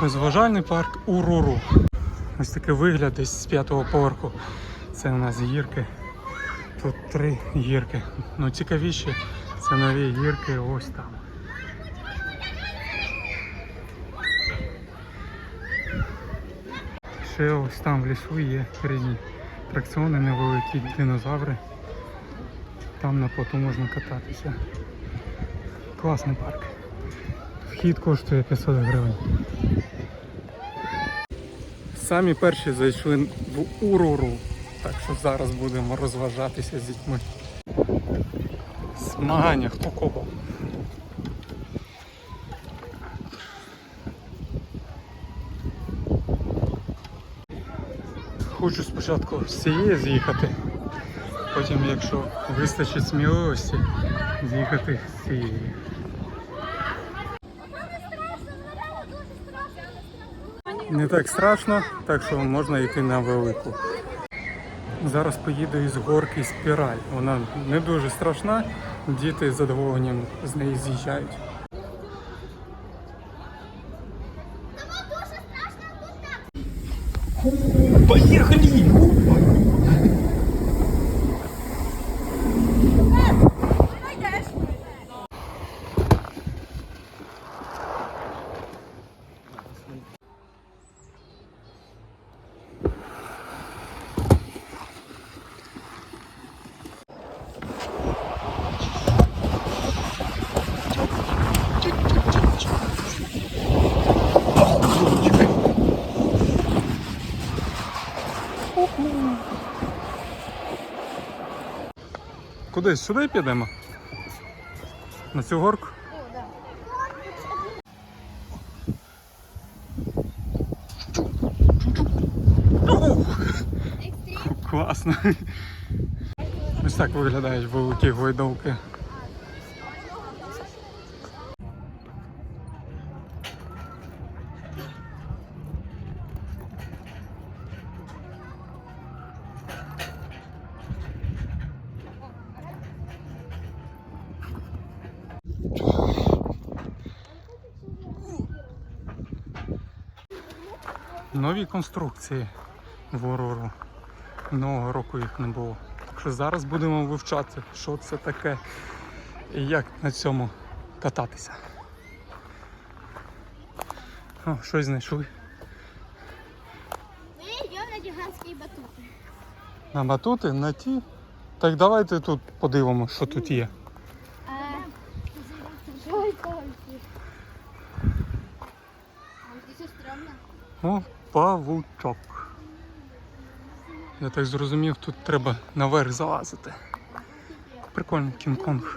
Розважальний парк Уруру. Ось такий вигляд десь з п'ятого поверху. Це у нас гірки. Тут три гірки. Ну цікавіші це нові гірки ось там. Ще ось там в лісу є різні атракціони, невеликі динозаври. Там на плоту можна кататися. Класний парк. Вхід коштує 500 гривень. Самі перші зайшли в Уруру, так що зараз будемо розважатися з дітьми. Змагання хто кого. Хочу спочатку з цієї з'їхати, потім, якщо вистачить сміливості, з'їхати з цієї. Не так страшно, так що можна йти на велику. Зараз поїду із горки спіраль. Вона не дуже страшна, діти з задоволенням з неї з'їжджають. Куди? Сюди підемо? На цю горку? Класно. Ось так виглядають великі гойдовки. Нові конструкції в Орору. Минулого року їх не було. Так що зараз будемо вивчати, що це таке і як на цьому кататися. О, щось знайшли. Мы идем на гигантские батуты. На батути, на ті. Так давайте тут подивимося, що тут є. А... Ой, Кольки. А здесь стрёмно. О, павучок. Я так зрозумів, тут треба наверх залазити. Прикольно, Кінг-Конг.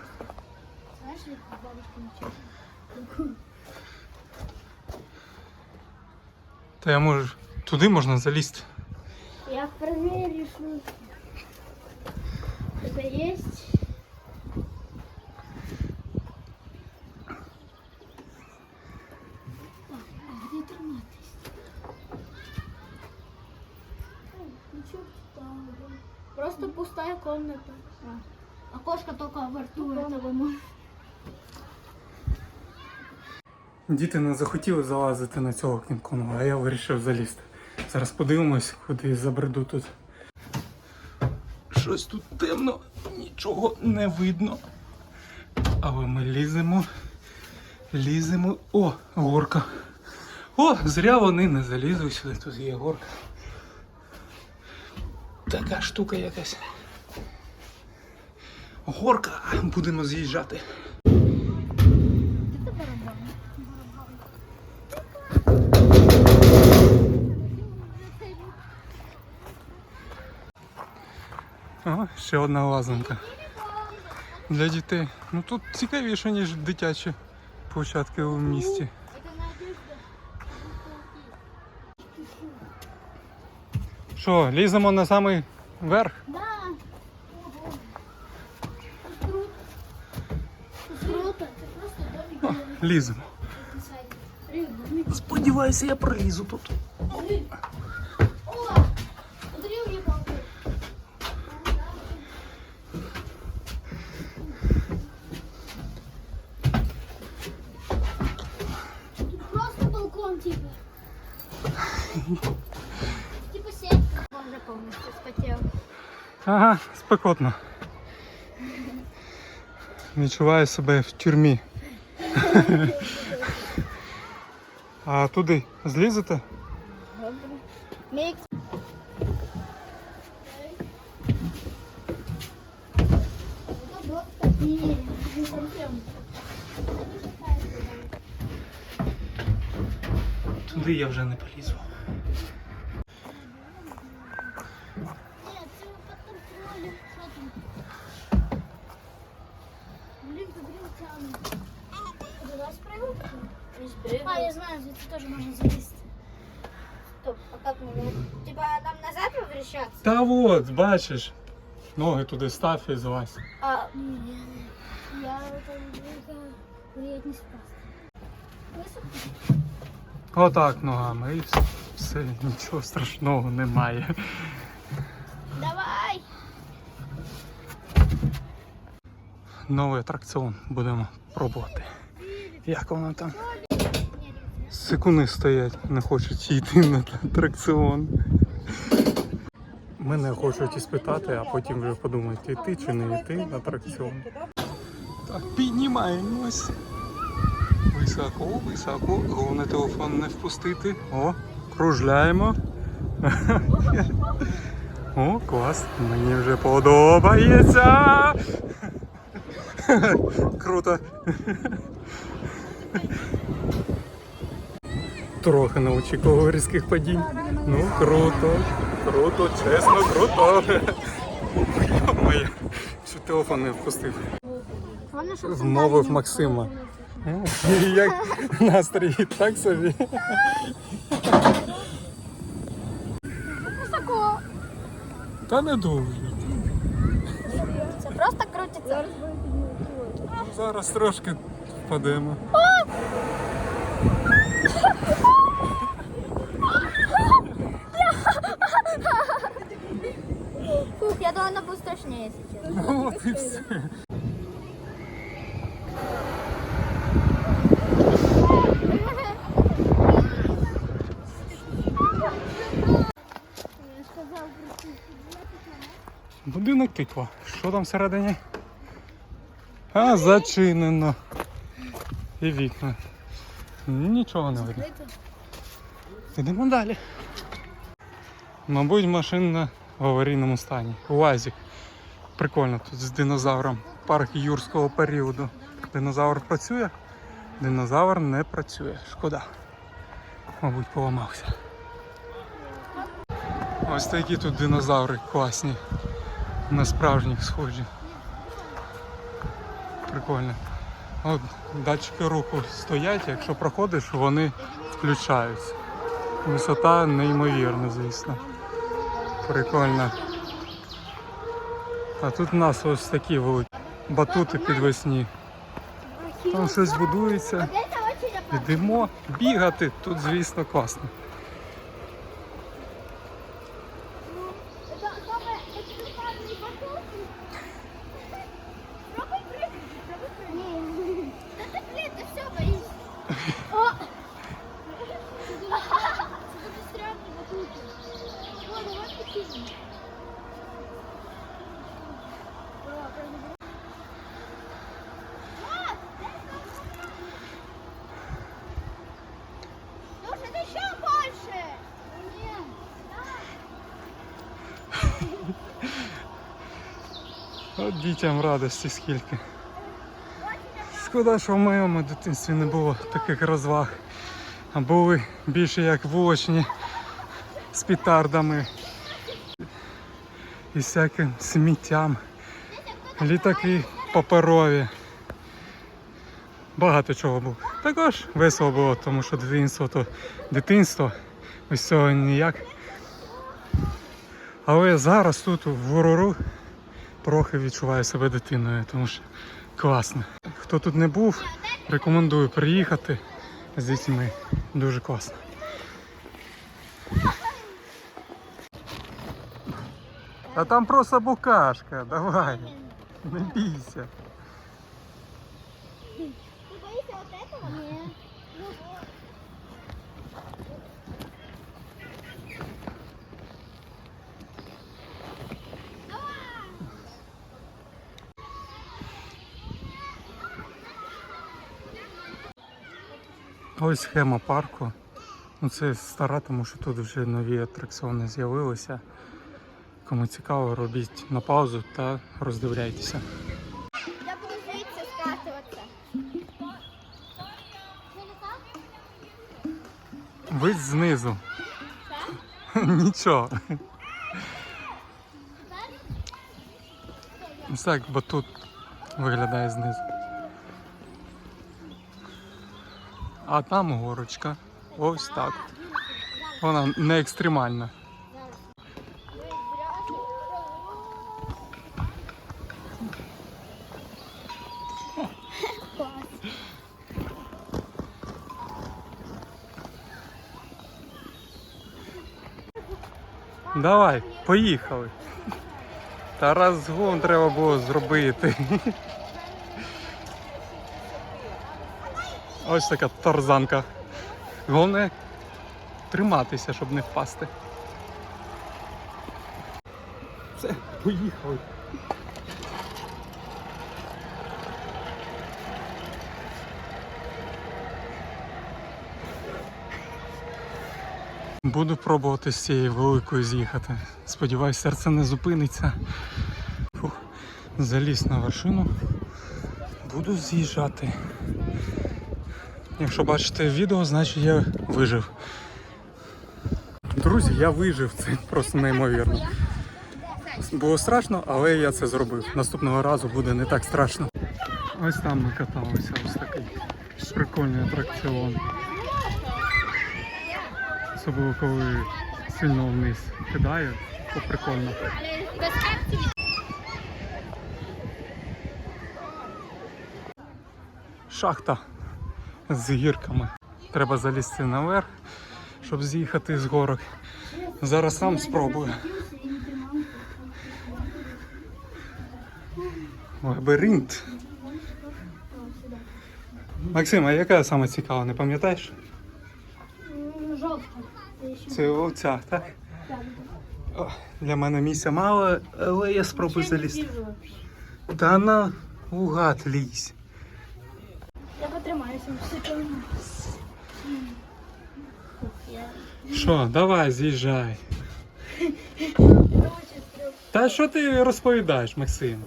Та я можу. Туди можна залізти. Я проверю, что это есть. А, где торматость? Ничего там. Просто пустая комната. Окошко только во рту этого может. Діти не захотіли залазити на цього кінг-конгу, а я вирішив залізти. Зараз подивимось, куди забреду тут. Щось тут темно, нічого не видно. Але ми ліземо. Ліземо. О, горка. О, зря вони не залізли сюди, тут є горка. Така штука якась. Горка, будемо з'їжджати. Ага, ще одна лазанка. Для дітей. Ну тут цікавіше, ніж дитячі площадки у місті. Это надежда. Що, ліземо на самий верх? Да. Круто. Ліземо. Сподіваюся, я пролізу тут. Ага, спекотно. Відчуваю себе в тюрмі. А туди злізете? Добре. Туди я вже не полізу. Ні, це під контролем. Що там? Блін, ти блін тягне. Давай спрыгнуть? А, я знаю, звідси теж можна залізти. Стоп, а как мы? Типа нам назад возвращаться? Та от, бачиш. Ноги туди став і злазь. А, ні, я там Отак ногами і все, все, нічого страшного немає. Давай! Новий атракціон будемо пробувати. Як воно там? Секунди стоять, не хочуть йти на атракціон. Мене хочуть іспитати, а потім вже подумають, йти чи не йти на атракціон. Так, піднімаємось. Високо, високо. Головне телефон не впустити. О, кружляємо. О, клас. Мені вже подобається. Круто. Трохи не очікував різких падінь. Ну, круто. Круто, чесно, круто. Моє. Що телефон не впустив. Вмовив Максима. Як настрій так собі. Та не дуже. Це просто крутиться. Зараз трошки впадемо. Фух, я думала, воно буде страшніше, якщо чесно. От і все. Будинок тиква. Що там всередині? А, зачинено. І вікна. Нічого не видно. Йдемо далі. Мабуть, машина в аварійному стані. УАЗик. Прикольно тут з динозавром. Парк юрського періоду. Динозавр працює, динозавр не працює. Шкода. Мабуть, поламався. Ось такі тут динозаври класні. На справжніх схожі. Прикольно. От датчики руху стоять, якщо проходиш, вони включаються. Висота неймовірна, звісно. Прикольно. А тут у нас ось такі батути підвесні. Там щось будується. Йдемо бігати. Тут, звісно, класно. Дітям радості скільки. Шкода, що в моєму дитинстві не було таких розваг. А були більше як вуличні з петардами і всяким сміттям. Літаки паперові. Багато чого було. Також весело було, тому що дитинство то дитинство, ось цього ніяк. Але зараз тут в Уруру трохи відчуваю себе дитиною, тому що класно. Хто тут не був, рекомендую приїхати з дітьми. Дуже класно. А там просто букашка, давай. Не бійся. Ты боишься вот этого? Нет. Ось схема парку. Ну, це стара, тому що тут вже нові атракціони з'явилися. Кому цікаво, робіть на паузу та роздивляйтеся. Я буду звідси скатуватися. Ви знизу. Нічого. Ось так, бо тут виглядає знизу. А там горочка. Ось так. Вона не екстремальна. Давай, поїхали. Та розгон треба було зробити. Ось така тарзанка. Головне триматися, щоб не впасти. Все, поїхали. Буду пробувати з цієї великої з'їхати. Сподіваюсь, серце не зупиниться. Фух. Заліз на вершину. Буду з'їжджати. Якщо бачите відео, значить я вижив. Друзі, я вижив, це просто неймовірно. Було страшно, але я це зробив. Наступного разу буде не так страшно. Ось там ми каталися, ось такий прикольний атракціон. Особливо коли сильно вниз кидає, то прикольно. Шахта з гірками. Треба залізти наверх, щоб з'їхати з горок. Зараз сам спробую. Лабіринт. Максим, а яка саме цікава, не пам'ятаєш? жовта. Це овця, так? О, для мене місця мало, але я спробую залізти. Та на угад лізь. Що, давай, з'їжджай. Та що ти розповідаєш, Максим?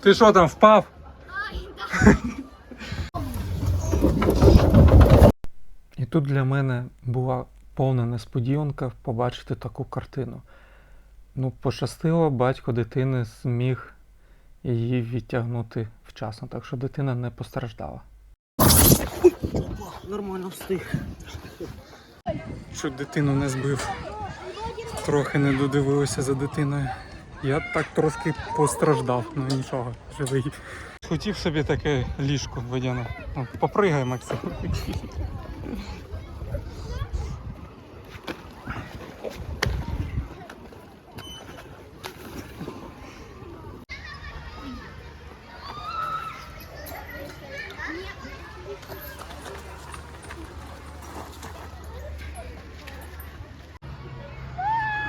Ти що там впав? І тут для мене була повна несподіванка побачити таку картину. Ну, пощастило, батько дитини зміг її відтягнути вчасно, так що дитина не постраждала. Нормально встиг. Чуть дитину не збив. Трохи не додивилися за дитиною. Я так трошки постраждав, ну нічого, живий. Хотів собі таке ліжко водяне. Ну, попригай, Максим.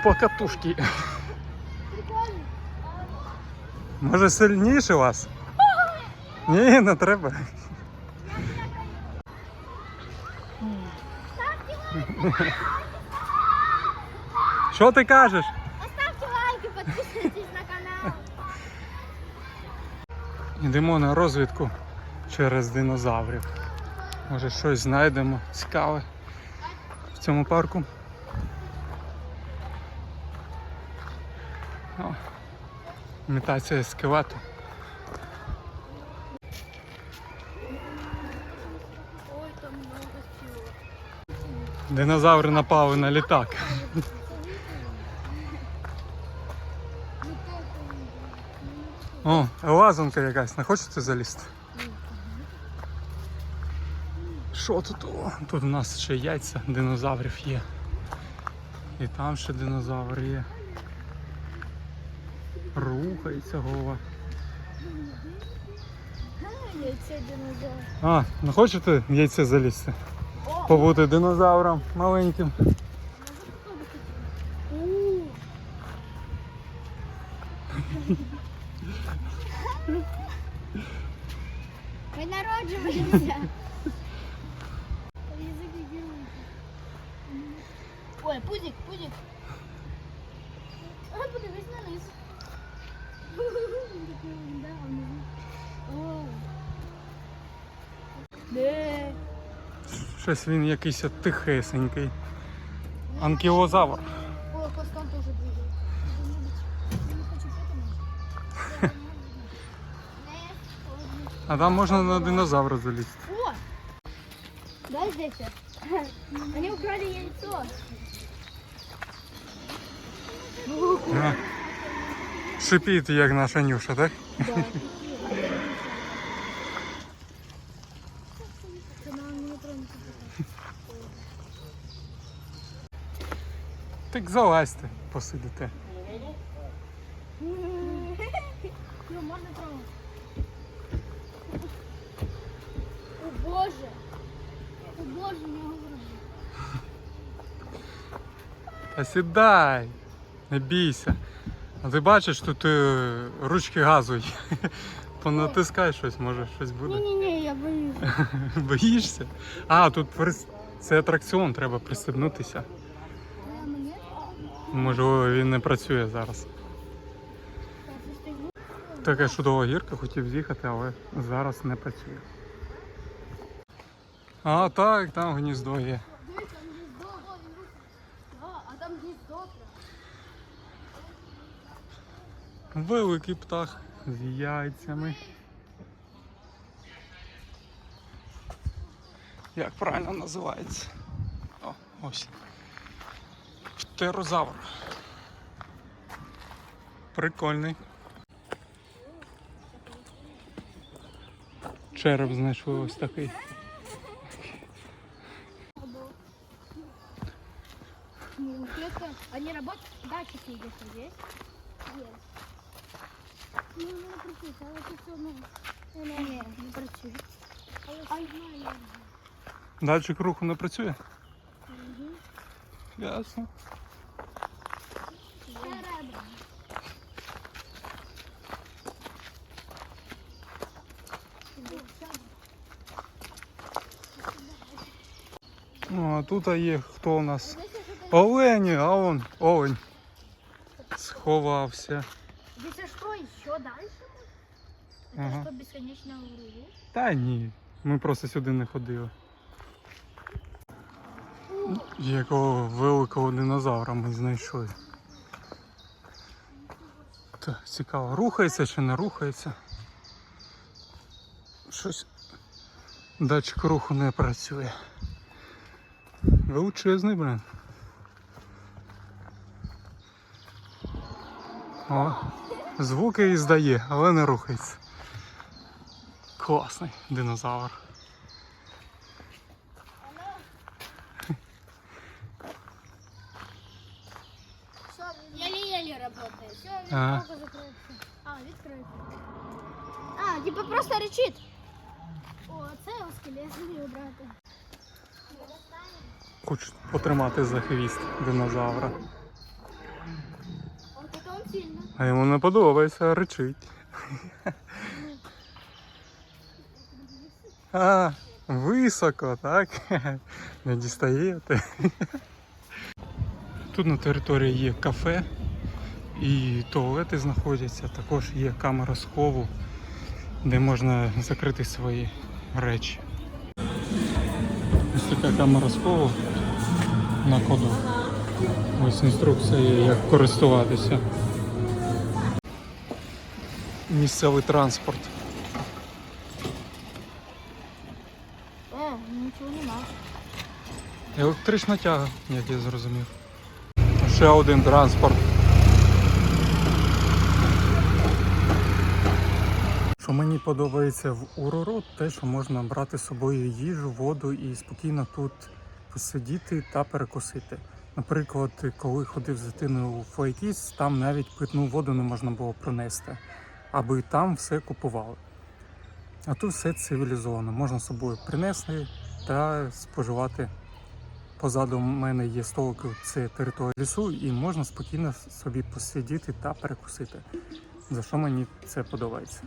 Покатушки. Може сильніше вас? Ні, не треба. Що ти кажеш? Поставте лайки, підписуйтесь на канал. Йдемо на розвідку через динозаврів. Може щось знайдемо цікаве в цьому парку. Імітація скелету. Ой, там много всего. Динозаври напали на літак. О, лазанка якась, не хочете залізти? Що тут? О, тут у нас ще яйця динозаврів є. І там ще динозавр є. Рухається голова. Динозавр. А, не хочете в яйце залізти? Побути динозавром маленьким. Ми народження Нельзя. Ой, пузик, пузик. А, подивись на низ. Да, внизу. О. Де? Він якийсь тихесенький. Анкілозавр. О, хвостом тоже двигает. Я не хочу к этому. А там можна на динозавра залізти. О! Дай здесь. Они украли яйцо. А. Шипить, як наша Нюша, так? Да. Она не тронется. Так залазьте, посидите. Ну, можно тронуть. О боже! О боже, не говори. Та сідай, не бійся. А ти бачиш, тут е, ручки газу є. Понатискай щось, може щось буде. Не-не-не, я боюсь. Боїшся? А, тут прис- це атракціон, треба пристебнутися. Можливо, він не працює зараз. Така чудова гірка, хотів з'їхати, але зараз не працює. А, так, там гніздо є. Великий птах з яйцями. Як правильно називається? О, ось. Птерозавр. Прикольний. Череп знайшли ось такий. Ну. Они работают? Датчики где-то есть? Есть. Ну, не працює, але це все. Ні, не працює. Ай. Датчик руху не працює? Ясно. Ну, а тут є хто у нас? Олені, а он, олень. Сховався. А что еще дальше? Это Ага. что, бесконечного кругу? Та ні, ми просто сюди не ходили. Якого великого динозавра ми знайшли. Так, цікаво, рухається чи не рухається. Щось. Датчик руху не працює. Величезний, блин. О, звуки і здає, але не рухається. Класний динозавр. Еле-еле работает. Все. А, відкрито. А, просто. О, це його скелет його брати. Хочу потримати за хвіст динозавра. А йому не подобається, речить. А, високо, так? Не дістаєте. Тут на території є кафе і туалети знаходяться. Також є камера схову, де можна закрити свої речі. Ось така камера схову на коду. Ось інструкція, як користуватися. Місцевий транспорт. Е, нічого нема. Електрична тяга, як я зрозумів. Ще один транспорт. Що мені подобається в Урору, те, що можна брати з собою їжу, воду і спокійно тут посидіти та перекусити. Наприклад, коли ходив з дитиною у Флайкіс, там навіть питну воду не можна було принести, аби там все купували. А тут все цивілізовано. Можна з собою принести та споживати Позаду мене є столик, це територія лісу, і можна спокійно собі посидіти та перекусити. За що мені це подобається.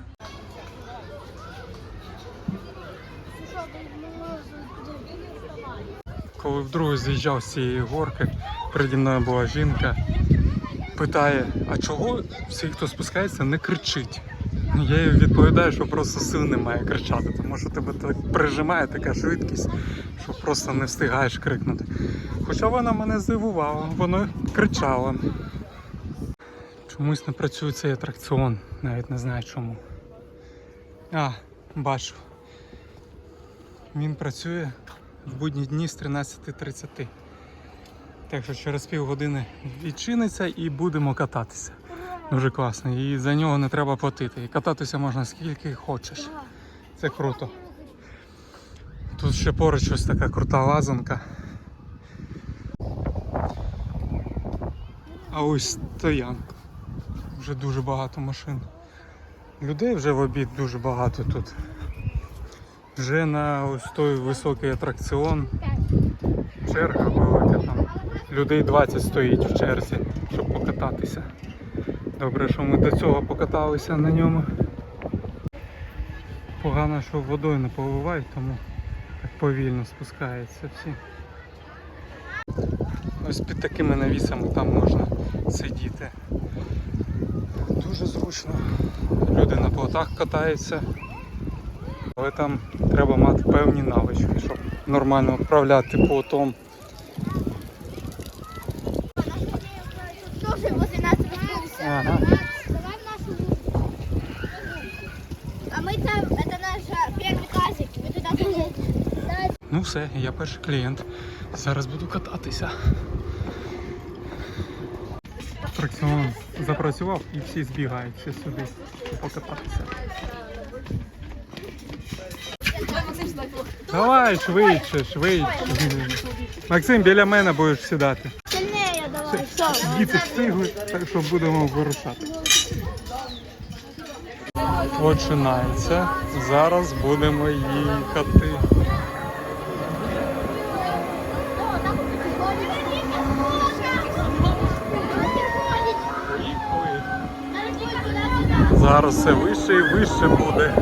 Коли вдруге з'їжджав з цієї горки, переді мною була жінка, питає, а чого всі, хто спускається, не кричить? Я їй відповідаю, що просто сил немає кричати, тому що тебе так прижимає така швидкість, що просто не встигаєш крикнути. Хоча вона мене здивувала, вона кричала. Чомусь не працює цей атракціон, навіть не знаю чому. А, бачу. Він працює в будні дні з 13.30. Так що через півгодини відчиниться і будемо кататися. Дуже класно. І за нього не треба платити. І кататися можна скільки хочеш. Це круто. Тут ще поруч ось така крута лазанка. А ось стоянка. Вже дуже багато машин. Людей вже в обід дуже багато тут. Вже на ось той високий атракціон. Черга велика там. Людей 20 стоїть в черзі, щоб покататися. Добре, що ми до цього покаталися на ньому. Погано, що водою не поливають, тому так повільно спускаються всі. Ось під такими навісами там можна сидіти. Дуже зручно. Люди на плотах катаються. Але там треба мати певні навички, щоб нормально управляти плотом. Тоже возле нас вернулся. Ага. Давай в нашу группу. А мы там, это наш а, первый казик. Мы туда залезли. Ну все, я перший клієнт. Зараз буду кататися. Атракціон запрацював і всі збігають ще сюди, щоб покататися. Давай швидше, швидше. Максим, біля мене будеш сідати. Давай. Діти встигли, так що будемо вирушати. Починається. Зараз будемо їхати. Зараз все вище і вище буде.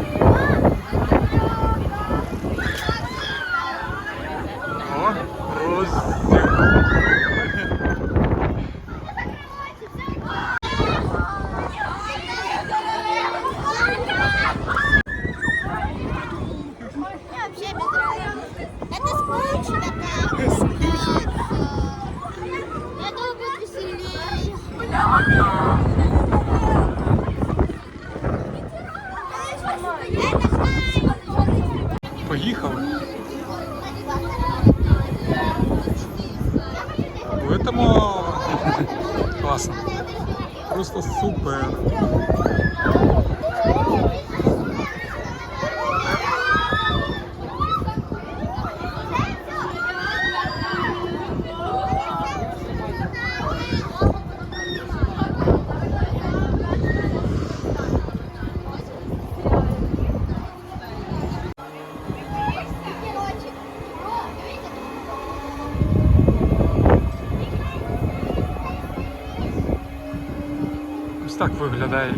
Так виглядає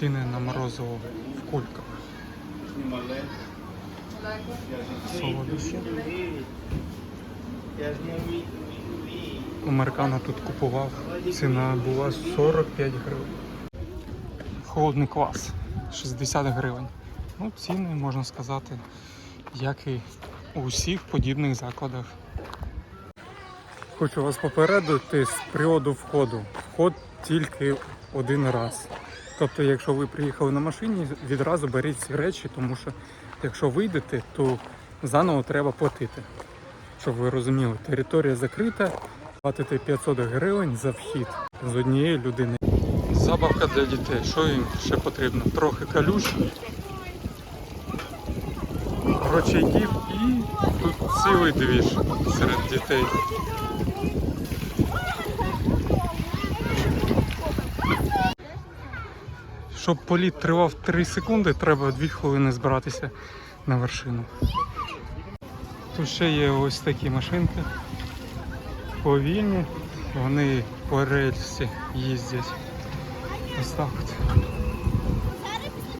Ціни на морозиво в кульках. Солодощі. Американо тут купував. Ціна була 45 гривень. Холодний квас 60 гривень. Ну, ціни, можна сказати, як і у всіх подібних закладах. Хочу вас попередити з приводу входу. Вход тільки один раз. Тобто, якщо ви приїхали на машині, відразу беріть ці речі, тому що якщо вийдете, то заново треба платити. Щоб ви розуміли, територія закрита, платите 500 гривень за вхід з однієї людини. Забавка для дітей. Що їм ще потрібно? Трохи калюш, ручейків і тут цілий двіж серед дітей. Щоб політ тривав 3 секунди, треба 2 хвилини збиратися на вершину. Тут ще є ось такі машинки. Повільні, вони по рельсі їздять. Ось так.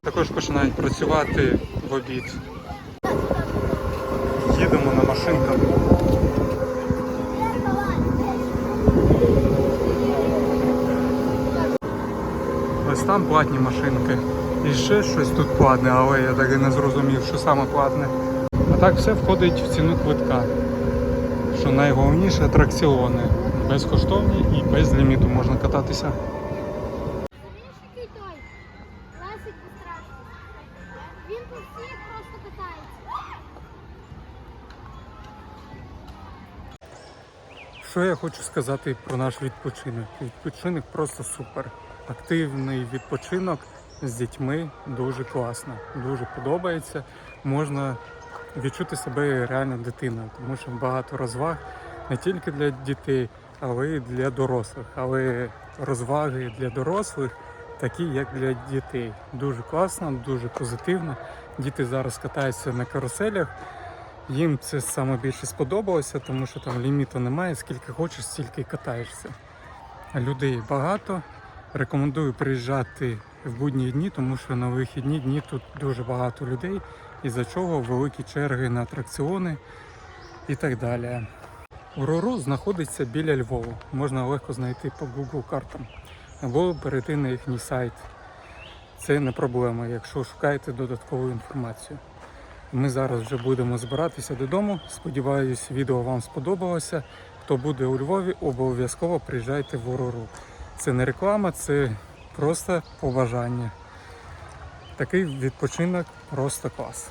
Також починають працювати в обід. Їдемо на машинках. Ось там платні машинки. І ще щось тут платне, але я так і не зрозумів, що саме платне. А так все входить в ціну квитка. Що найголовніше атракціони. Безкоштовні і без ліміту можна кататися. Він по всіх просто катається. Що я хочу сказати про наш відпочинок? Відпочинок просто супер. Активний відпочинок з дітьми дуже класно, дуже подобається. Можна відчути себе реально дитиною, тому що багато розваг не тільки для дітей, але й для дорослих. Але розваги для дорослих такі, як для дітей. Дуже класно, дуже позитивно. Діти зараз катаються на каруселях. Їм це саме більше сподобалося, тому що там ліміту немає, скільки хочеш, стільки катаєшся. Людей багато. Рекомендую приїжджати в будні дні, тому що на вихідні дні тут дуже багато людей, із-за чого великі черги на атракціони і так далі. Урору знаходиться біля Львова. Можна легко знайти по Google картам або перейти на їхній сайт. Це не проблема, якщо шукаєте додаткову інформацію. Ми зараз вже будемо збиратися додому. Сподіваюсь, відео вам сподобалося. Хто буде у Львові, обов'язково приїжджайте в Урору. Це не реклама, це просто побажання. Такий відпочинок просто клас.